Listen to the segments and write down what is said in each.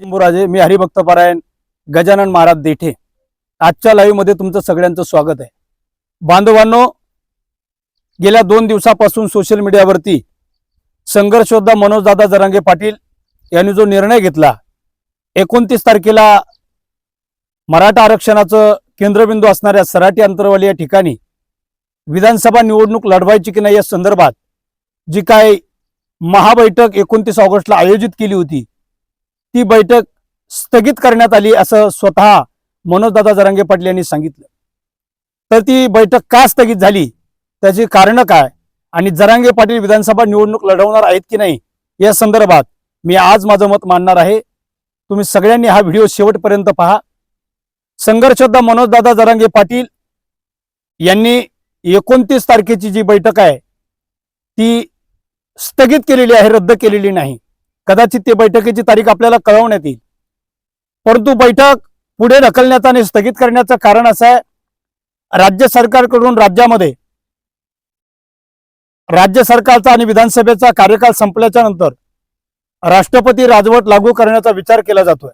लिंबूराजे मी हरिभक्त परायण गजानन महाराज देठे. आजच्या लाईव्हमध्ये तुमचं सगळ्यांचं स्वागत आहे. बांधवांनो गेल्या दोन दिवसापासून सोशल मीडियावरती संघर्षोद्धा मनोजदादा जरांगे पाटील यांनी जो निर्णय घेतला एकोणतीस तारखेला मराठा आरक्षणाचं केंद्रबिंदू असणाऱ्या सराटी अंतरवाली या ठिकाणी विधानसभा निवडणूक लढवायची की नाही या संदर्भात जी काय महाबैठक एकोणतीस ऑगस्टला आयोजित केली होती ती बैठक स्थगित करण्यात आली असं स्वतः मनोजदादा जरांगे पाटील यांनी सांगितलं. तर ती बैठक का स्थगित झाली? त्याची कारणं काय? आणि जरांगे पाटील विधानसभा निवडणूक लढवणार आहेत की नाही? या संदर्भात मी आज माझं मत मांडणार आहे. तुम्ही सगळ्यांनी हा व्हिडिओ शेवटपर्यंत पहा. संघर्षदा मनोजदादा जरांगे पाटील यांनी एकोणतीस तारखेची जी बैठक आहे ती स्थगित केलेली आहे रद्द केलेली नाही. कदाचित ते बैठकीची तारीख आपल्याला कळवण्यात येईल. परंतु बैठक पुढे ढकलण्याचं आणि स्थगित करण्याचं कारण असं आहे राज्य सरकारकडून राज्यामध्ये राज्य सरकारचा आणि विधानसभेचा कार्यकाळ संपल्याच्या नंतर राष्ट्रपती राजवट लागू करण्याचा विचार केला जातोय.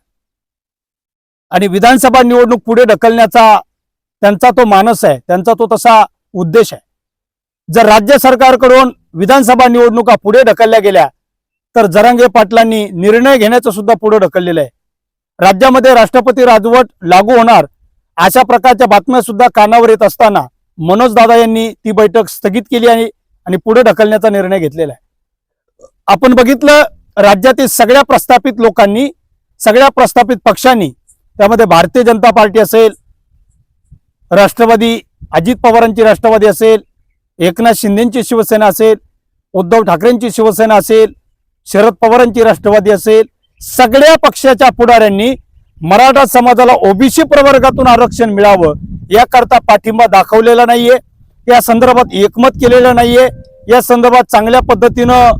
आणि विधानसभा निवडणूक पुढे ढकलण्याचा त्यांचा तो मानस आहे त्यांचा तो तसा उद्देश आहे. जर राज्य सरकारकडून विधानसभा निवडणुका पुढे ढकलल्या गेल्या तर जरांगे पाटलांनी निर्णय घेण्याचं सुद्धा पुढे ढकललेलं आहे. राज्यामध्ये राष्ट्रपती राजवट लागू होणार अशा प्रकारच्या बातम्या सुद्धा कानावर येत असताना मनोज दादा यांनी ती बैठक स्थगित केली आहे आणि पुढे ढकलण्याचा निर्णय घेतलेला आहे. आपण बघितलं राज्यातील सगळ्या प्रस्थापित लोकांनी सगळ्या प्रस्थापित पक्षांनी त्यामध्ये भारतीय जनता पार्टी असेल राष्ट्रवादी अजित पवारांची राष्ट्रवादी असेल एकनाथ शिंदेची शिवसेना असेल उद्धव ठाकरेंची शिवसेना असेल शरद पवारांची राष्ट्रवादी असेल सगळ्या पक्षाच्या पुढाऱ्यांनी मराठा समाजाला ओबीसी प्रवर्गातून आरक्षण मिळावं याकरता पाठिंबा दाखवलेला नाहीये. या संदर्भात एकमत केलेलं नाहीये. या संदर्भात चांगल्या पद्धतीनं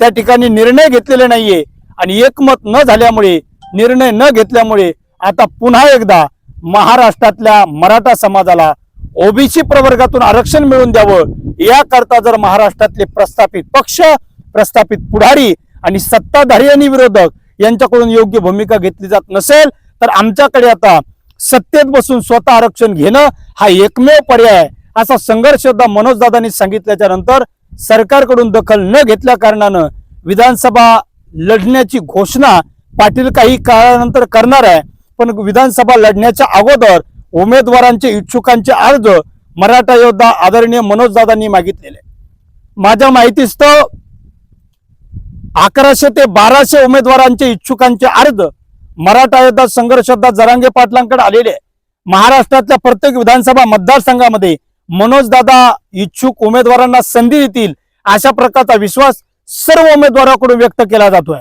त्या ठिकाणी निर्णय घेतलेले नाहीये. आणि एकमत न झाल्यामुळे निर्णय न घेतल्यामुळे आता पुन्हा एकदा महाराष्ट्रातल्या मराठा समाजाला ओबीसी प्रवर्गातून आरक्षण मिळवून द्यावं याकरता जर महाराष्ट्रातले प्रस्थापित पक्ष प्रस्थापित पुढारी आणि सत्ताधारी आणि विरोधक यांच्याकडून योग्य भूमिका घेतली जात नसेल तर आमच्याकडे आता सत्तेत बसून स्वतः आरक्षण घेणं हा एकमेव पर्याय आहे असा संघर्ष सुद्धा मनोजदादांनी सांगितल्याच्या नंतर सरकारकडून दखल न घेतल्या कारणानं विधानसभा लढण्याची घोषणा पाटील काही काळानंतर करणार आहे पण विधानसभा लढण्याच्या अगोदर उमेदवारांचे इच्छुकांचे अर्ज मराठा योद्धा आदरणीय मनोजदादांनी मागितलेले. माझ्या माहितीस्तव अकराशे ते बाराशे उमेदवारांचे इच्छुकांचे अर्ज मराठा योद्धा संघर्षोद्धा जरांगे पाटलांकडे आलेले आहे महाराष्ट्रातल्या प्रत्येक विधानसभा मतदारसंघामध्ये मनोजदादा इच्छुक उमेदवारांना संधी देतील अशा प्रकारचा विश्वास सर्व उमेदवाराकडून व्यक्त केला जातोय.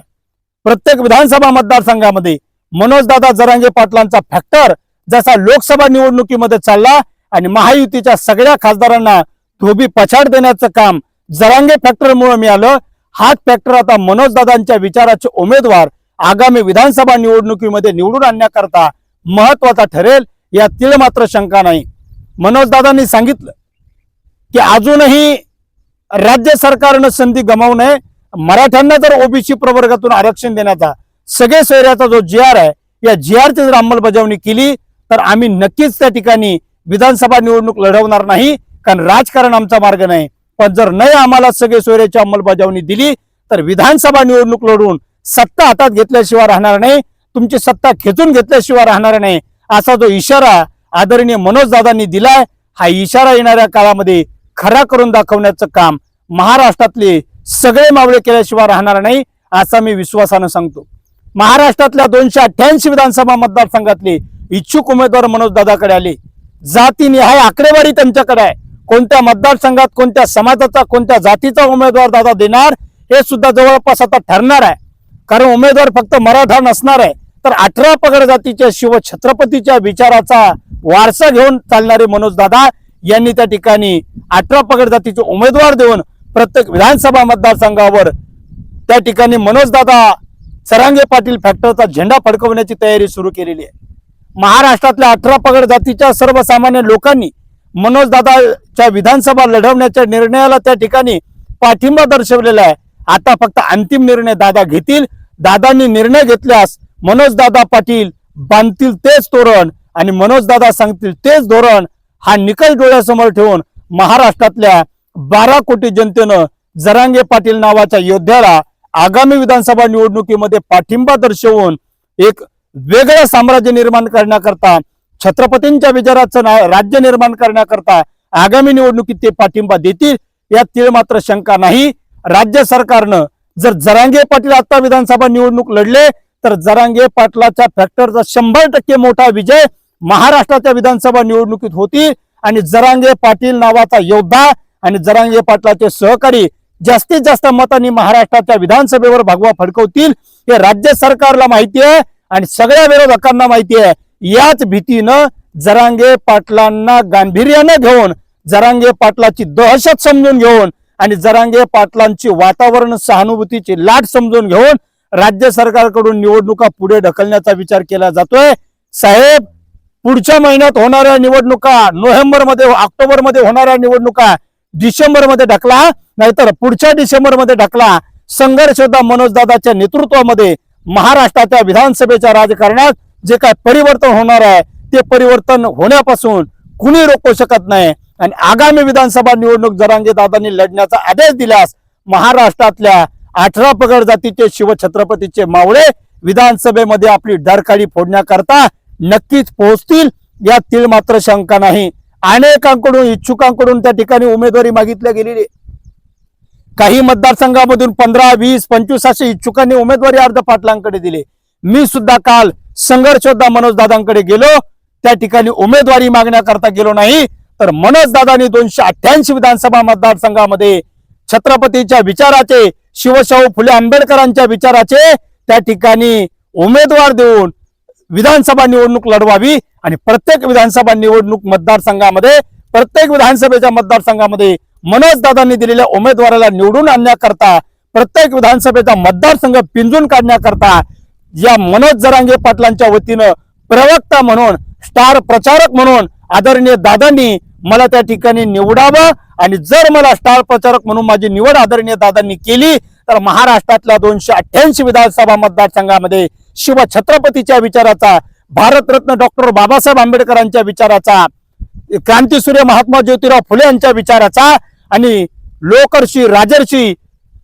प्रत्येक विधानसभा मतदारसंघामध्ये मनोजदादा जरांगे पाटलांचा फॅक्टर जसा लोकसभा निवडणुकीमध्ये चालला आणि महायुतीच्या सगळ्या खासदारांना धोबी पछाड देण्याचं काम जरांगे फॅक्टरमुळे मिळालं हाच फॅक्टर आता मनोजदादांच्या विचाराचे उमेदवार आगामी विधानसभा निवडणुकीमध्ये निवडून आणण्याकरता महत्त्वाचा ठरेल या तिळ मात्र शंका नाही. मनोजदादांनी सांगितलं की अजूनही राज्य सरकारनं संधी गमावू नये. मराठ्यांना जर ओबीसी प्रवर्गातून आरक्षण देण्याचा सगळे सोयऱ्याचा जो जी आर आहे या जी आरची जर अंमलबजावणी केली तर आम्ही नक्कीच त्या ठिकाणी विधानसभा निवडणूक लढवणार नाही कारण राजकारण आमचा मार्ग नाही. पण जर नाही आम्हाला सगळे सोयऱ्याची अंमलबजावणी दिली तर विधानसभा निवडणूक लढवून सत्ता हातात घेतल्याशिवाय राहणार नाही तुमची सत्ता खेचून घेतल्याशिवाय राहणार नाही असा जो इशारा आदरणीय मनोज दादांनी दिलाय हा इशारा येणाऱ्या काळामध्ये खरा करून दाखवण्याचं काम महाराष्ट्रातले सगळे मावळे केल्याशिवाय राहणार नाही असा मी विश्वासानं सांगतो. महाराष्ट्रातल्या दोनशे अठ्ठ्याऐंशी विधानसभा मतदारसंघातले इच्छुक उमेदवार मनोज दादाकडे आले. जातीनिहाय आकडेवारी त्यांच्याकडे आहे. कोणत्या मतदारसंघात कोणत्या समाजाचा कोणत्या जातीचा उमेदवार दादा देणार हे सुद्धा जवळपास आता ठरणार आहे. कारण उमेदवार फक्त मराठा नसणार आहे तर अठरा पगड जातीच्या शिव छत्रपतीच्या विचाराचा वारसा घेऊन चालणारे मनोज दादा यांनी त्या ठिकाणी अठरा पगड जातीचे उमेदवार देऊन प्रत्येक विधानसभा मतदारसंघावर त्या ठिकाणी मनोज दादा सरांगे पाटील फॅक्टरचा झेंडा फडकवण्याची तयारी सुरू केलेली आहे. महाराष्ट्रातल्या अठरा पगड जातीच्या सर्वसामान्य लोकांनी मनोजदादाच्या विधानसभा लढवण्याच्या निर्णयाला त्या ठिकाणी पाठिंबा दर्शवलेला आहे. आता फक्त अंतिम निर्णय दादा घेतील. दादांनी निर्णय घेतल्यास मनोजदादा पाटील बांधतील तेच तोरण आणि मनोजदादा सांगतील तेच धोरण हा निकष डोळ्यासमोर ठेवून महाराष्ट्रातल्या बारा कोटी जनतेनं जरांगे पाटील नावाच्या योद्ध्याला आगामी विधानसभा निवडणुकीमध्ये पाठिंबा दर्शवून एक वेगळं साम्राज्य निर्माण करण्याकरता छत्रपतींच्या विचाराचं ना- राज्य निर्माण करण्याकरता आगामी निवडणुकीत ते पाठिंबा देतील यात तीळ मात्र शंका नाही. राज्य सरकारनं जर जरांगे पाटील आता विधानसभा निवडणूक लढले तर जरांगे पाटलाच्या फॅक्टरचा शंभर टक्के मोठा विजय महाराष्ट्राच्या विधानसभा निवडणुकीत होतील आणि जरांगे पाटील नावाचा योद्धा आणि जरांगे पाटलाचे सहकारी जास्तीत जास्त मतांनी महाराष्ट्राच्या विधानसभेवर भगवा फडकवतील हे राज्य सरकारला माहिती आहे आणि सगळ्या विरोधकांना माहिती आहे. याच भीतीनं जरांगे पाटलांना गांभीर्यानं घेऊन जरांगे पाटलाची दहशत समजून घेऊन आणि जरांगे पाटलांची वातावरण सहानुभूतीची लाट समजून घेऊन राज्य सरकारकडून निवडणुका पुढे ढकलण्याचा विचार केला जातोय. साहेब पुढच्या महिन्यात होणाऱ्या निवडणुका नोव्हेंबरमध्ये ऑक्टोबरमध्ये होणाऱ्या निवडणुका डिसेंबरमध्ये ढकला नाहीतर पुढच्या डिसेंबरमध्ये ढकला. संघर्षदा मनोजदादाच्या नेतृत्वामध्ये महाराष्ट्राच्या विधानसभेच्या राजकारणात जे काय परिवर्तन होणार आहे ते परिवर्तन होण्यापासून कुणी रोखू शकत नाही. आणि आगामी विधानसभा निवडणूक जरांगे दादांनी लढण्याचा आदेश दिल्यास महाराष्ट्रातल्या अठरा पगड जातीचे शिवछत्रपतीचे मावळे विधानसभेमध्ये आपली डरकाळी फोडण्याकरता नक्कीच पोहोचतील यात तीळ मात्र शंका नाही. अनेकांकडून इच्छुकांकडून त्या ठिकाणी उमेदवारी मागितल्या गेलेली. काही मतदारसंघामधून पंधरा वीस पंचवीस असे इच्छुकांनी उमेदवारी अर्ज पाटलांकडे दिले. मी सुद्धा काल संघर्ष मनोजदादांकडे गेलो. त्या ठिकाणी उमेदवारी मागण्याकरता गेलो नाही. तर मनोजदादांनी दोनशे अठ्ठ्याऐंशी विधानसभा मतदारसंघामध्ये छत्रपतीच्या विचाराचे शिवशाहू फुले आंबेडकरांच्या विचाराचे त्या ठिकाणी उमेदवार देऊन विधानसभा निवडणूक लढवावी आणि प्रत्येक विधानसभा निवडणूक मतदारसंघामध्ये प्रत्येक विधानसभेच्या मतदारसंघामध्ये मनोजदादांनी दिलेल्या उमेदवाराला निवडून आणण्याकरता प्रत्येक विधानसभेचा मतदारसंघ पिंजून काढण्याकरता या मनोज जरांगे पाटलांच्या वतीनं प्रवक्ता म्हणून स्टार प्रचारक म्हणून आदरणीय दादांनी मला त्या ठिकाणी निवडावं आणि जर मला स्टार प्रचारक म्हणून माझी निवड आदरणीय दादांनी केली तर महाराष्ट्रातल्या दोनशे अठ्ठ्याऐंशी विधानसभा मतदारसंघामध्ये शिव छत्रपतीच्या विचाराचा भारतरत्न डॉक्टर बाबासाहेब आंबेडकरांच्या विचाराचा क्रांतीसूर्य महात्मा ज्योतिराव फुले यांच्या विचाराचा आणि लोकर्षी राजर्षी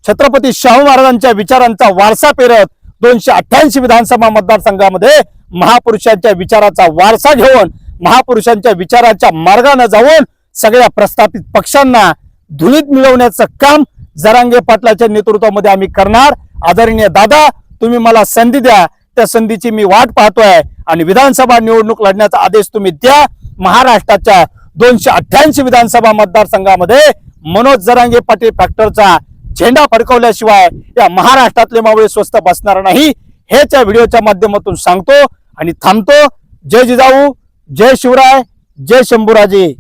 छत्रपती शाहू महाराजांच्या विचारांचा वारसा पेरत दोनशे अठ्ठ्याऐंशी विधानसभा मतदारसंघामध्ये महापुरुषांच्या विचाराचा वारसा घेऊन महापुरुषांच्या विचाराच्या मार्गाने जाऊन सगळ्या प्रस्थापित पक्षांना धुळीत मिळवण्याचं काम जरांगे पाटलाच्या नेतृत्वामध्ये आम्ही करणार. आदरणीय दादा तुम्ही मला संधी द्या. त्या संधीची मी वाट पाहतोय आणि विधानसभा निवडणूक लढण्याचा आदेश तुम्ही द्या. महाराष्ट्राच्या दोनशे अठ्ठ्याऐंशी विधानसभा मतदारसंघामध्ये मनोज जरांगे पाटील फॅक्टरचा झेंडा फडकवल्याशिवाय या महाराष्ट्रातले मावळे स्वस्त बसणार नाही हेच या व्हिडिओच्या माध्यमातून सांगतो आणि थांबतो. जय जिजाऊ जय शिवराय जय शंभूराजे.